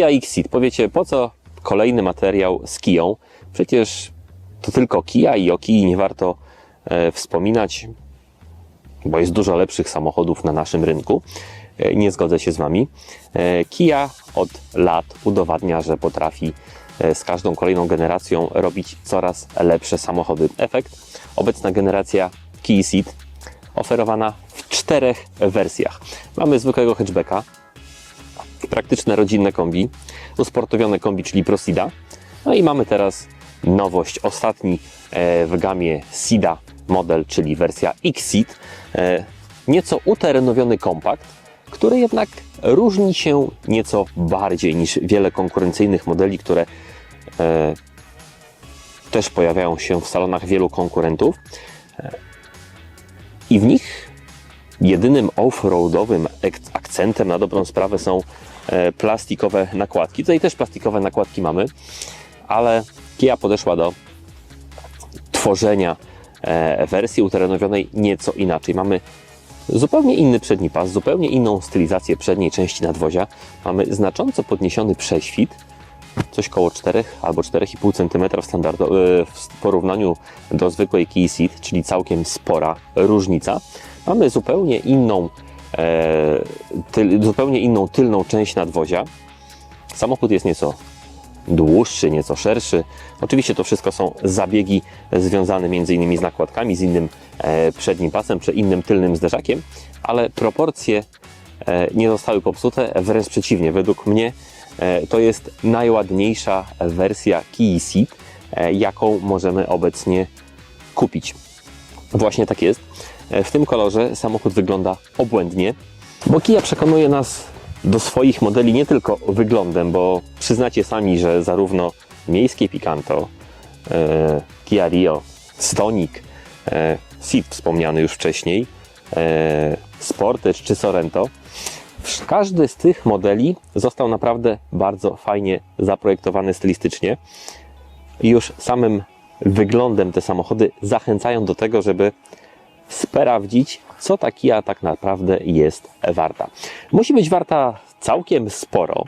Kia Xceed. Powiecie, po co kolejny materiał z Kiją? Przecież to tylko Kia i o Kii nie warto e, wspominać, bo jest dużo lepszych samochodów na naszym rynku. E, nie zgodzę się z Wami. E, Kia od lat udowadnia, że potrafi e, z każdą kolejną generacją robić coraz lepsze samochody. Efekt? Obecna generacja Kia Ceed oferowana w czterech wersjach. Mamy zwykłego hatchbacka, praktyczne rodzinne kombi, usportowione kombi, czyli Prosida. No i mamy teraz nowość, ostatni e, w gamie SIDA model, czyli wersja X-Seed. E, Nieco uterenowiony kompakt, który jednak różni się nieco bardziej niż wiele konkurencyjnych modeli, które e, też pojawiają się w salonach wielu konkurentów. I w nich jedynym off-roadowym akcentem na dobrą sprawę są plastikowe nakładki. Tutaj też plastikowe nakładki mamy, ale Kia podeszła do tworzenia e, wersji uterenowionej nieco inaczej. Mamy zupełnie inny przedni pas, zupełnie inną stylizację przedniej części nadwozia. Mamy znacząco podniesiony prześwit, coś koło 4 albo 4,5 cm w, e, w porównaniu do zwykłej Kia Ceed, czyli całkiem spora różnica. Mamy zupełnie inną, e, tyl, zupełnie inną tylną część nadwozia. Samochód jest nieco dłuższy, nieco szerszy. Oczywiście to wszystko są zabiegi związane między innymi z nakładkami, z innym e, przednim pasem, czy innym tylnym zderzakiem, ale proporcje e, nie zostały popsute, wręcz przeciwnie. Według mnie e, to jest najładniejsza wersja Kia Ceed, e, jaką możemy obecnie kupić. Właśnie tak jest. E, W tym kolorze samochód wygląda obłędnie, bo Kia przekonuje nas do swoich modeli nie tylko wyglądem, bo przyznacie sami, że zarówno miejskie Picanto, e, Kia Rio, Stonic, e, Ceed wspomniany już wcześniej, Sportage czy Sorento, każdy z tych modeli został naprawdę bardzo fajnie zaprojektowany stylistycznie. Już samym wyglądem te samochody zachęcają do tego, żeby sprawdzić, co ta Kia tak naprawdę jest warta. Musi być warta całkiem sporo,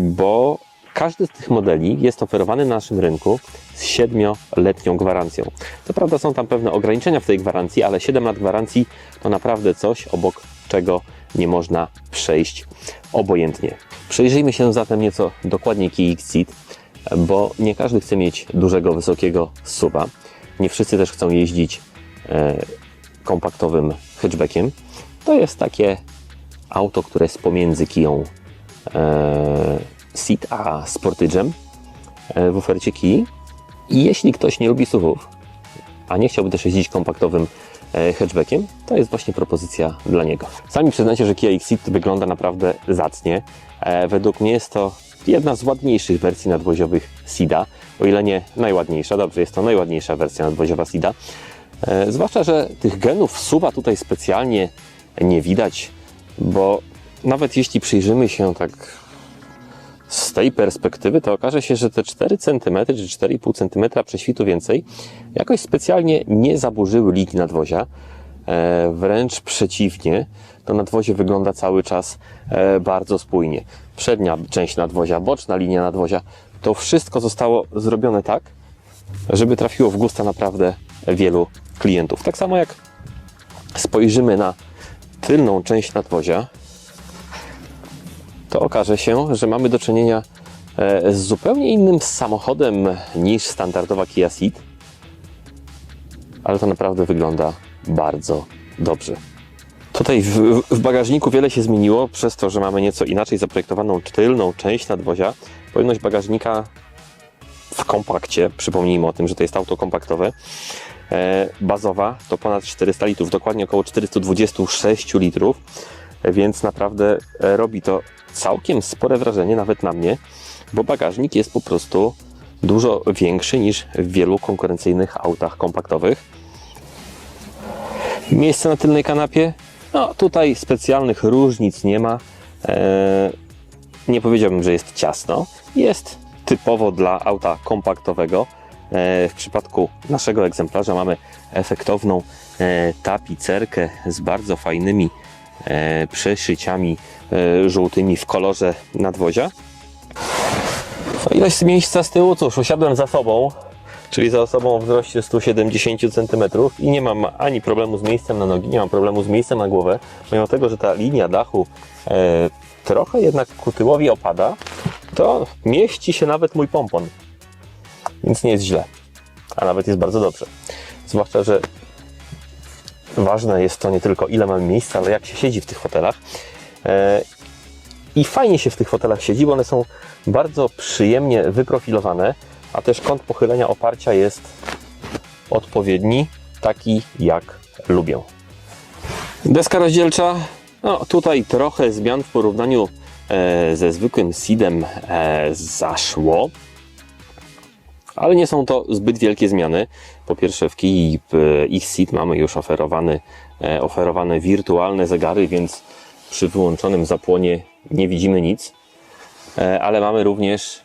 bo każdy z tych modeli jest oferowany na naszym rynku z 7-letnią gwarancją. Co prawda są tam pewne ograniczenia w tej gwarancji, ale 7 lat gwarancji to naprawdę coś, obok czego nie można przejść obojętnie. Przejrzyjmy się zatem nieco dokładniej Kia Xceed, bo nie każdy chce mieć dużego, wysokiego suba. Nie wszyscy też chcą jeździć e, kompaktowym hatchbackiem. To jest takie auto, które jest pomiędzy Kiją e, Ceed a Sportage'em e, w ofercie Kii. I jeśli ktoś nie lubi SUVów, a nie chciałby też jeździć kompaktowym e, hatchbackiem, to jest właśnie propozycja dla niego. Sami przyznacie, że Kia Xceed wygląda naprawdę zacnie. E, Według mnie jest to jedna z ładniejszych wersji nadwoziowych Sida, o ile nie najładniejsza. Dobrze, jest to najładniejsza wersja nadwoziowa Sida. E, Zwłaszcza, że tych genów suwa tutaj specjalnie nie widać, bo nawet jeśli przyjrzymy się tak z tej perspektywy, to okaże się, że te 4 cm czy 4,5 cm prześwitu więcej jakoś specjalnie nie zaburzyły linii nadwozia. E, wręcz przeciwnie, to nadwozie wygląda cały czas e, bardzo spójnie. Przednia część nadwozia, boczna linia nadwozia, to wszystko zostało zrobione tak, żeby trafiło w gusta naprawdę wielu klientów. Tak samo jak spojrzymy na tylną część nadwozia, to okaże się, że mamy do czynienia e, z zupełnie innym samochodem niż standardowa Kia Ceed, ale to naprawdę wygląda bardzo dobrze. Tutaj w, w bagażniku wiele się zmieniło przez to, że mamy nieco inaczej zaprojektowaną tylną część nadwozia. Pojemność bagażnika w kompakcie, przypomnijmy o tym, że to jest auto kompaktowe, bazowa to ponad 400 litrów, dokładnie około 426 litrów, e, więc naprawdę e, robi to całkiem spore wrażenie, nawet na mnie, bo bagażnik jest po prostu dużo większy niż w wielu konkurencyjnych autach kompaktowych. Miejsce na tylnej kanapie? No tutaj specjalnych różnic nie ma. E, nie powiedziałbym, że jest ciasno. Jest typowo dla auta kompaktowego. E, w przypadku naszego egzemplarza mamy efektowną e, tapicerkę z bardzo fajnymi e, przeszyciami żółtymi w kolorze nadwozia. No ilość miejsca z tyłu, cóż, usiadłem za sobą, czyli za osobą o wzroście 170 cm i nie mam ani problemu z miejscem na nogi, nie mam problemu z miejscem na głowę, mimo tego, że ta linia dachu trochę jednak ku tyłowi opada, to mieści się nawet mój pompon, więc nie jest źle, a nawet jest bardzo dobrze. Zwłaszcza, że ważne jest to nie tylko ile mamy miejsca, ale jak się siedzi w tych fotelach. E, I fajnie się w tych fotelach siedzi, bo one są bardzo przyjemnie wyprofilowane, a też kąt pochylenia oparcia jest odpowiedni, taki jak lubię. Deska rozdzielcza, no tutaj trochę zmian w porównaniu e, ze zwykłym seedem e, zaszło, ale nie są to zbyt wielkie zmiany. Po pierwsze w Kii X-Seed mamy już oferowany, e, oferowane wirtualne zegary, więc przy wyłączonym zapłonie nie widzimy nic, E, ale mamy również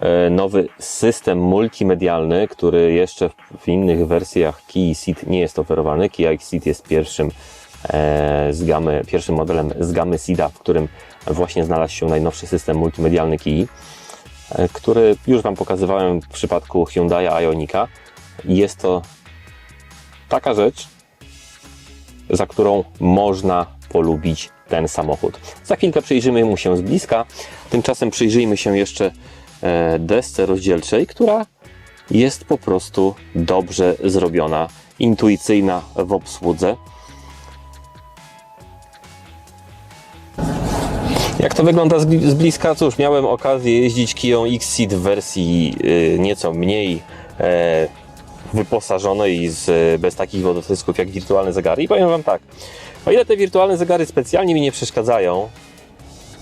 e, nowy system multimedialny, który jeszcze w innych wersjach Key Ceed nie jest oferowany. Kia X-Ceed jest pierwszym, e, z gamy, pierwszym modelem z gamy Ceeda, w którym właśnie znalazł się najnowszy system multimedialny Kii, e, który już Wam pokazywałem w przypadku Hyundai Ionika. Jest to taka rzecz, za którą można polubić ten samochód. Za chwilkę przyjrzymy mu się z bliska. Tymczasem przyjrzyjmy się jeszcze e, desce rozdzielczej, która jest po prostu dobrze zrobiona, intuicyjna w obsłudze. Jak to wygląda z bliska? Cóż, miałem okazję jeździć Kiją X-Ceed w wersji y, nieco mniej e, wyposażonej, z, bez takich wodotysków jak wirtualne zegary. I powiem Wam tak, o ile te wirtualne zegary specjalnie mi nie przeszkadzają,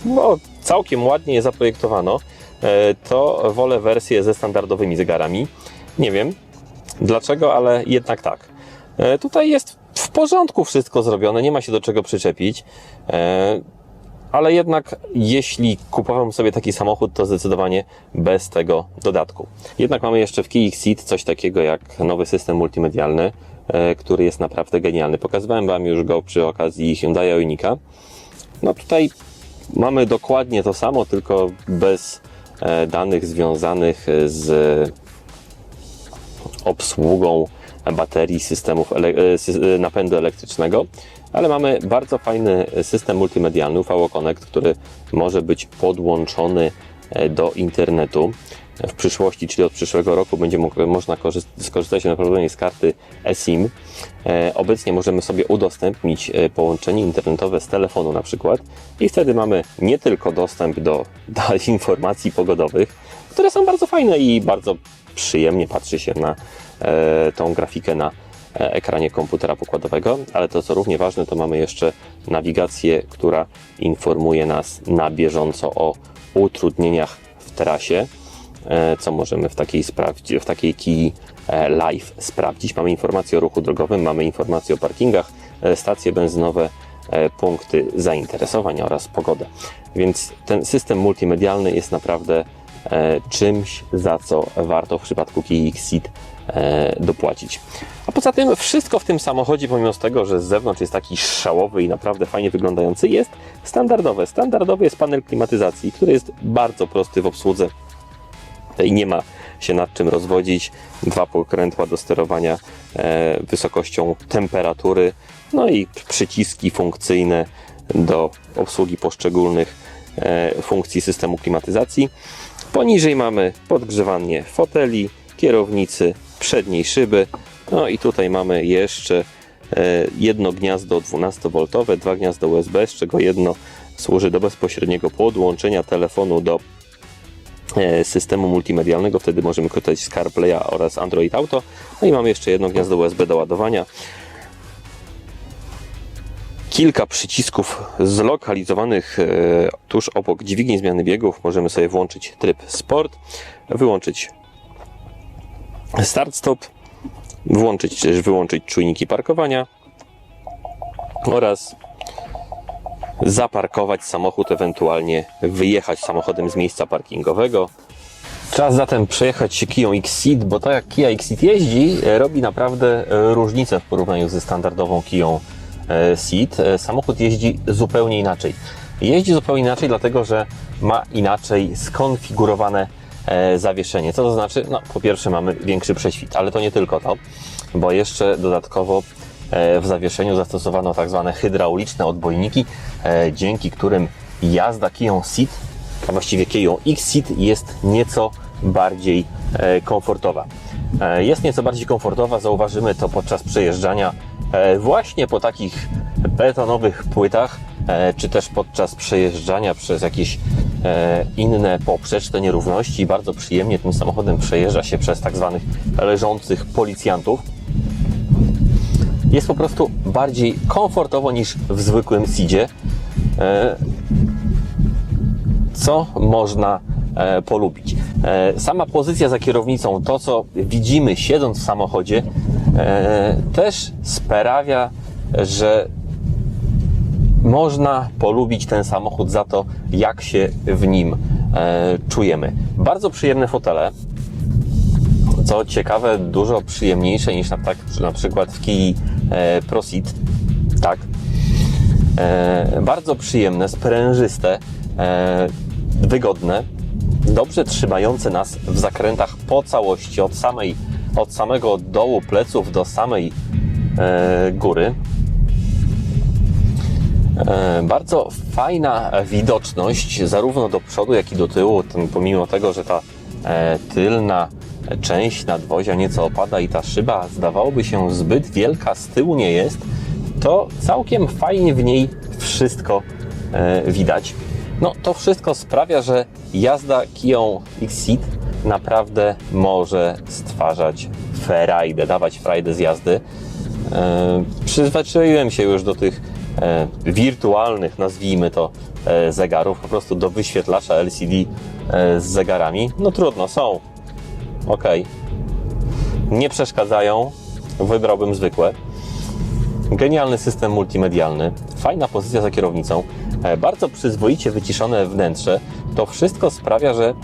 bo całkiem ładnie je zaprojektowano, e, to wolę wersję ze standardowymi zegarami. Nie wiem dlaczego, ale jednak tak. E, Tutaj jest w porządku wszystko zrobione, nie ma się do czego przyczepić. Ale jednak jeśli kupowałem sobie taki samochód, to zdecydowanie bez tego dodatku. Jednak mamy jeszcze w Kia Ceed coś takiego jak nowy system multimedialny, e, który jest naprawdę genialny. Pokazywałem Wam już go przy okazji Hyundai Ionika. No tutaj mamy dokładnie to samo, tylko bez e, danych związanych z obsługą baterii, systemów e, napędu elektrycznego, ale mamy bardzo fajny system multimedialny UV Connect, który może być podłączony e, do internetu. W przyszłości, czyli od przyszłego roku, będzie można korzyst- skorzystać naprawdę z karty eSIM. E, Obecnie możemy sobie udostępnić e, połączenie internetowe z telefonu na przykład i wtedy mamy nie tylko dostęp do, do informacji pogodowych, które są bardzo fajne i bardzo przyjemnie patrzy się na e, tą grafikę na ekranie komputera pokładowego, ale to co równie ważne, to mamy jeszcze nawigację, która informuje nas na bieżąco o utrudnieniach w trasie, e, co możemy w takiej, sprawdzi- w takiej key e, live sprawdzić. Mamy informacje o ruchu drogowym, mamy informacje o parkingach, e, stacje benzynowe, e, punkty zainteresowań oraz pogodę. Więc ten system multimedialny jest naprawdę e, czymś, za co warto w przypadku Kia Ceed e, dopłacić. A poza tym wszystko w tym samochodzie, pomimo tego, że z zewnątrz jest taki szałowy i naprawdę fajnie wyglądający, jest standardowe. Standardowy jest panel klimatyzacji, który jest bardzo prosty w obsłudze i nie ma się nad czym rozwodzić. Dwa pokrętła do sterowania e, wysokością temperatury, no i przyciski funkcyjne do obsługi poszczególnych e, funkcji systemu klimatyzacji. Poniżej mamy podgrzewanie foteli, kierownicy, przedniej szyby. No i tutaj mamy jeszcze e, jedno gniazdo 12V, dwa gniazda USB, z czego jedno służy do bezpośredniego podłączenia telefonu do e, systemu multimedialnego, wtedy możemy korzystać z CarPlaya oraz Android Auto. No i mamy jeszcze jedno gniazdo USB do ładowania. Kilka przycisków zlokalizowanych e, tuż obok dźwigni zmiany biegów. Możemy sobie włączyć tryb Sport, wyłączyć Start-Stop, włączyć czy wyłączyć czujniki parkowania oraz zaparkować samochód, ewentualnie wyjechać samochodem z miejsca parkingowego. Czas zatem przejechać się Kiją X-Ceed, bo tak jak Kia X-Ceed jeździ, e, robi naprawdę e, różnicę w porównaniu ze standardową Kiją Ceed. E, Samochód jeździ zupełnie inaczej. Jeździ zupełnie inaczej, dlatego że ma inaczej skonfigurowane zawieszenie. Co to znaczy? No, po pierwsze mamy większy prześwit, ale to nie tylko to, bo jeszcze dodatkowo e, w zawieszeniu zastosowano tak zwane hydrauliczne odbojniki, e, dzięki którym jazda kiją Ceed, a właściwie kiją X-Ceed jest nieco bardziej e, komfortowa. E, Jest nieco bardziej komfortowa, zauważymy to podczas przejeżdżania e, właśnie po takich betonowych płytach, e, czy też podczas przejeżdżania przez jakieś e, inne poprzeczne nierówności. Bardzo przyjemnie tym samochodem przejeżdża się przez tak zwanych leżących policjantów. Jest po prostu bardziej komfortowo niż w zwykłym Seedzie. E, co można e, polubić. E, sama pozycja za kierownicą, to co widzimy siedząc w samochodzie, e, też sprawia, że można polubić ten samochód za to, jak się w nim e, czujemy. Bardzo przyjemne fotele. Co ciekawe, dużo przyjemniejsze niż na, tak, na przykład w Kii e, Proceed. Tak, E, bardzo przyjemne, sprężyste, e, wygodne, dobrze trzymające nas w zakrętach po całości, od, samej, od samego dołu pleców do samej e, góry. E, Bardzo fajna widoczność, zarówno do przodu, jak i do tyłu, tym, pomimo tego, że ta e, tylna część nadwozia nieco opada i ta szyba zdawałoby się zbyt wielka, z tyłu nie jest, to całkiem fajnie w niej wszystko e, widać. No to wszystko sprawia, że jazda Kiją X-Ceed naprawdę może stwarzać frajdę, dawać frajdę z jazdy. E, Przyzwyczaiłem się już do tych e, wirtualnych, nazwijmy to, e, zegarów, po prostu do wyświetlacza LCD e, z zegarami. No trudno, są. Ok. Nie przeszkadzają. Wybrałbym zwykłe. Genialny system multimedialny, fajna pozycja za kierownicą, e, bardzo przyzwoicie wyciszone wnętrze. To wszystko sprawia, że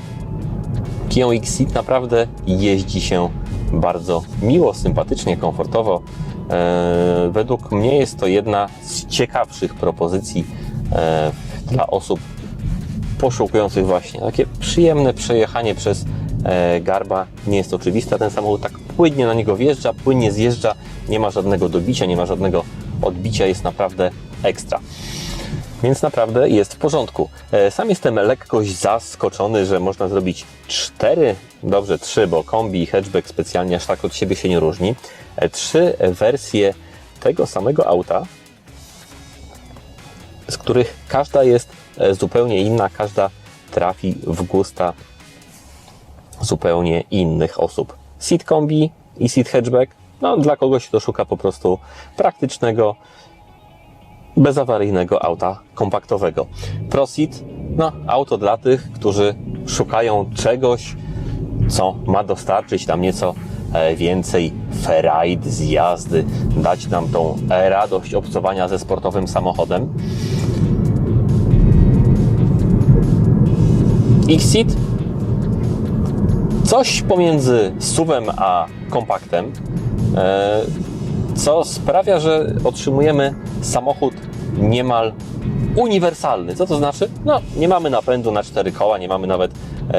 Kia Xceed naprawdę jeździ się bardzo miło, sympatycznie, komfortowo. E, Według mnie jest to jedna z ciekawszych propozycji e, dla osób poszukujących właśnie takie przyjemne przejechanie przez e, garba. Nie jest oczywiste, ten samochód tak płynnie na niego wjeżdża, płynnie zjeżdża, nie ma żadnego dobicia, nie ma żadnego odbicia, jest naprawdę ekstra. Więc naprawdę jest w porządku. E, Sam jestem lekko zaskoczony, że można zrobić cztery, dobrze trzy, bo kombi i hatchback specjalnie aż tak od siebie się nie różni. E, Trzy wersje tego samego auta, z których każda jest e, zupełnie inna, każda trafi w gusta zupełnie innych osób. Seat Kombi i Seat Hatchback, no dla kogoś, kto szuka po prostu praktycznego, bezawaryjnego auta kompaktowego. ProSeat, no auto dla tych, którzy szukają czegoś, co ma dostarczyć nam nieco e, więcej ferajd z jazdy, dać nam tą radość obcowania ze sportowym samochodem. Xceed coś pomiędzy SUV-em a kompaktem, e, co sprawia, że otrzymujemy samochód niemal uniwersalny. Co to znaczy? No, nie mamy napędu na cztery koła, nie mamy nawet e,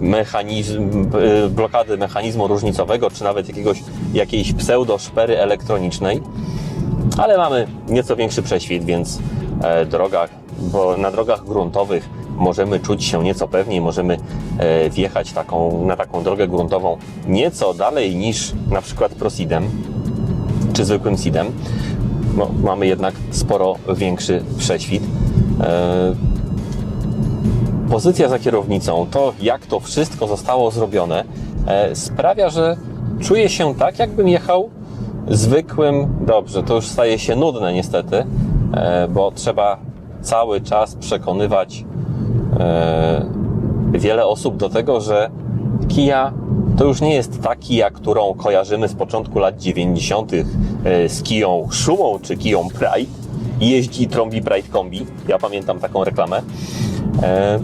mechanizm, e, blokady mechanizmu różnicowego, czy nawet jakiegoś, jakiejś pseudo-szpery elektronicznej, ale mamy nieco większy prześwit, więc e, drogach, bo na drogach gruntowych możemy czuć się nieco pewniej, możemy e, wjechać taką, na taką drogę gruntową nieco dalej niż na przykład Prosidem czy zwykłym Seedem. No, mamy jednak sporo większy prześwit. E, pozycja za kierownicą, to jak to wszystko zostało zrobione, e, sprawia, że czuję się tak, jakbym jechał zwykłym, dobrze, to już staje się nudne niestety, e, bo trzeba cały czas przekonywać wiele osób do tego, że Kia to już nie jest ta Kia, którą kojarzymy z początku lat 90. e, z Kiją Szumą czy Kiją Pride. Jeździ i trąbi Pride Kombi. Ja pamiętam taką reklamę. E,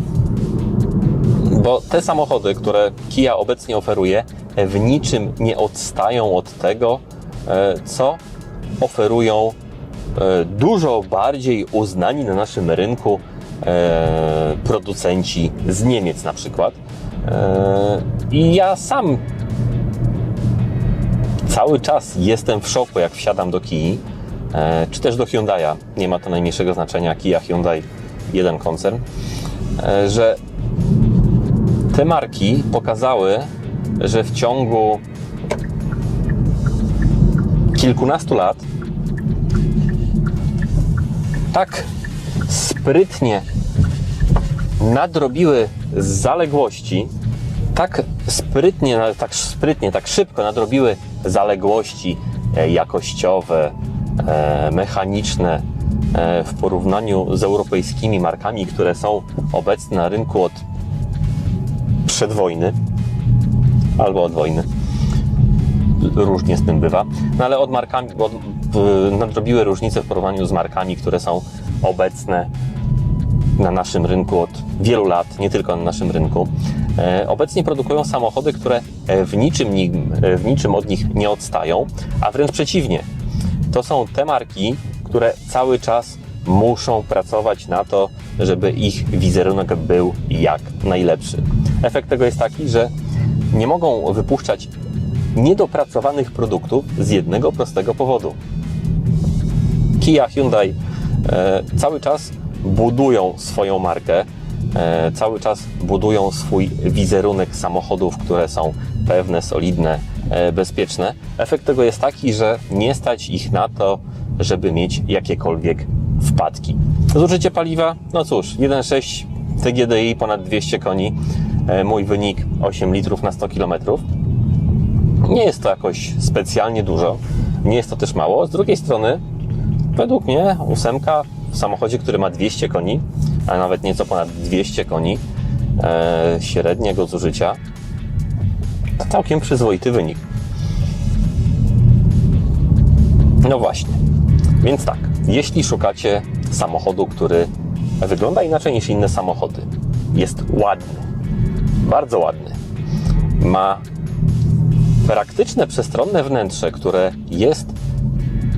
bo te samochody, które Kia obecnie oferuje, w niczym nie odstają od tego, e, co oferują dużo bardziej uznani na naszym rynku producenci z Niemiec na przykład. E, I ja sam cały czas jestem w szoku, jak wsiadam do Kii, e, czy też do Hyundai'a. Nie ma to najmniejszego znaczenia. Kia, Hyundai, jeden koncern, e, że te marki pokazały, że w ciągu kilkunastu lat tak sprytnie nadrobiły zaległości, tak sprytnie, tak sprytnie, tak szybko nadrobiły zaległości e, jakościowe, e, mechaniczne e, w porównaniu z europejskimi markami, które są obecne na rynku od przed wojny albo od wojny. Różnie z tym bywa. No ale od markami, nadrobiły różnice w porównaniu z markami, które są obecne na naszym rynku od wielu lat, nie tylko na naszym rynku. E, obecnie produkują samochody, które e, w niczym, e, w niczym od nich nie odstają, a wręcz przeciwnie. To są te marki, które cały czas muszą pracować na to, żeby ich wizerunek był jak najlepszy. Efekt tego jest taki, że nie mogą wypuszczać niedopracowanych produktów z jednego prostego powodu. Kia, Hyundai e, cały czas budują swoją markę, e, cały czas budują swój wizerunek samochodów, które są pewne, solidne, e, bezpieczne. Efekt tego jest taki, że nie stać ich na to, żeby mieć jakiekolwiek wpadki. Zużycie paliwa? No cóż, 1,6 TGDI ponad 200 koni, e, mój wynik 8 litrów na 100 kilometrów. Nie jest to jakoś specjalnie dużo, nie jest to też mało. Z drugiej strony, według mnie ósemka w samochodzie, który ma 200 koni, a nawet nieco ponad 200 koni e, średniego zużycia, to całkiem przyzwoity wynik. No właśnie. Więc tak, jeśli szukacie samochodu, który wygląda inaczej niż inne samochody, jest ładny, bardzo ładny, ma praktyczne, przestronne wnętrze, które jest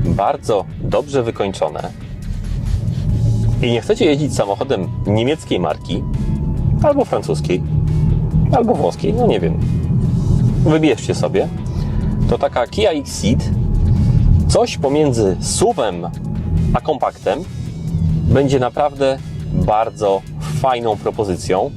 bardzo dobrze wykończone i nie chcecie jeździć samochodem niemieckiej marki, albo francuskiej, albo włoskiej, no nie wiem, wybierzcie sobie, to taka Kia Exceed, coś pomiędzy SUV-em a kompaktem, będzie naprawdę bardzo fajną propozycją